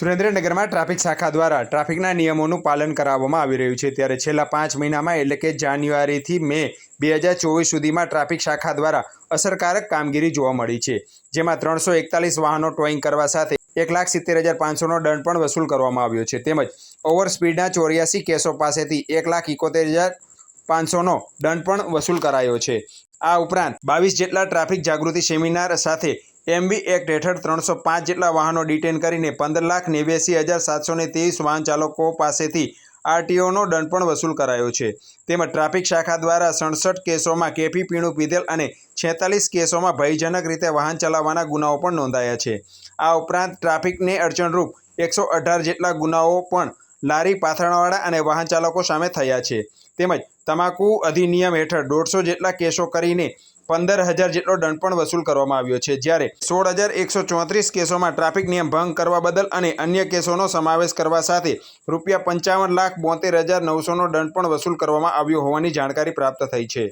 સુરેન્દ્રનગરમાં ટ્રાફિક શાખા દ્વારા ટ્રાફિકના નિયમોનું પાલન કરાવવામાં આવી રહ્યું છે. ત્યારે છેલ્લા પાંચ મહિનામાં એટલે કે જાન્યુઆરીથી મે બે હજાર ચોવીસ સુધીમાં ટ્રાફિક શાખા દ્વારા અસરકારક કામગીરી જોવા મળી છે, જેમાં ત્રણસો એકતાલીસ વાહનો ટોઈંગ કરવા સાથે એક લાખ સિત્તેર હજાર પાંચસોનો દંડ પણ વસૂલ કરવામાં આવ્યો છે. તેમજ ઓવર સ્પીડના ચોર્યાસી કેસો પાસેથી એક લાખ ઇકોતેર હજાર પાંચસોનો દંડ પણ વસૂલ કરાયો છે. આ ઉપરાંત બાવીસ જેટલા ટ્રાફિક જાગૃતિ સેમિનાર સાથે એમબી એક્ટ હેઠળ ત્રણસો પાંચ જેટલા વાહનો ડિટેન કરીને પંદર લાખ નેવ્યાસી હજાર સાતસો ને ત્રેવીસ વાહન ચાલકો પાસેથી આરટીઓનો દંડ પણ વસૂલ કરાયો છે. તેમજ ટ્રાફિક શાખા દ્વારા સડસઠ કેસોમાં કેફી, પીણું, પીધેલ અને છેતાલીસ કેસોમાં ભયજનક રીતે વાહન ચલાવવાના ગુનાઓ પણ નોંધાયા છે. આ ઉપરાંત ટ્રાફિકને અડચણરૂપ એકસો અઢાર જેટલા ગુનાઓ પણ લારી પાથરણવાળા અને વાહન ચાલકો સામે થયા છે. તેમજ તમાકુ અધિનિયમ હેઠળ દોઢસો જેટલા કેસો કરીને પંદર હજાર જેટલો દંડ પણ વસૂલ કરવામાં આવ્યો છે. જ્યારે સોળ હજાર એકસો ચોત્રીસ કેસોમાં ટ્રાફિક નિયમ ભંગ કરવા બદલ અને અન્ય કેસોનો સમાવેશ કરવા સાથે રૂપિયા પંચાવન લાખ બોતેર હજાર નવસોનો દંડ પણ વસૂલ કરવામાં આવ્યો હોવાની જાણકારી પ્રાપ્ત થઈ છે.